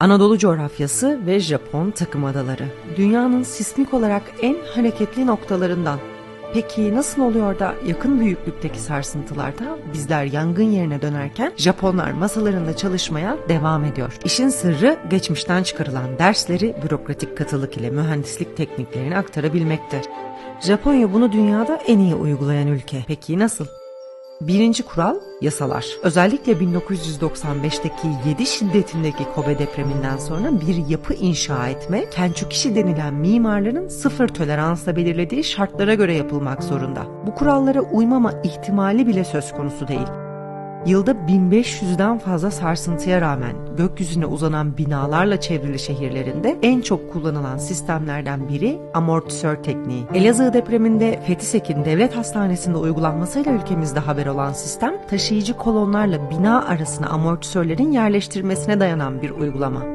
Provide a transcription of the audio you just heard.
Anadolu coğrafyası ve Japon takım adaları. Dünyanın sismik olarak en hareketli noktalarından. Peki nasıl oluyor da yakın büyüklükteki sarsıntılarda bizler yangın yerine dönerken Japonlar masalarında çalışmaya devam ediyor. İşin sırrı geçmişten çıkarılan dersleri bürokratik katılık ile mühendislik tekniklerini aktarabilmekte. Japonya bunu dünyada en iyi uygulayan ülke. Peki nasıl? Birinci kural yasalar. Özellikle 1995'teki 7 şiddetindeki Kobe depreminden sonra bir yapı inşa etme, Kenchukishi denilen mimarların sıfır toleransla belirlediği şartlara göre yapılmak zorunda. Bu kurallara uymama ihtimali bile söz konusu değil. Yılda 1500'den fazla sarsıntıya rağmen gökyüzüne uzanan binalarla çevrili şehirlerinde en çok kullanılan sistemlerden biri amortisör tekniği. Elazığ depreminde Fethisek'in devlet hastanesinde uygulanmasıyla ülkemizde haber olan sistem taşıyıcı kolonlarla bina arasına amortisörlerin yerleştirilmesine dayanan bir uygulama.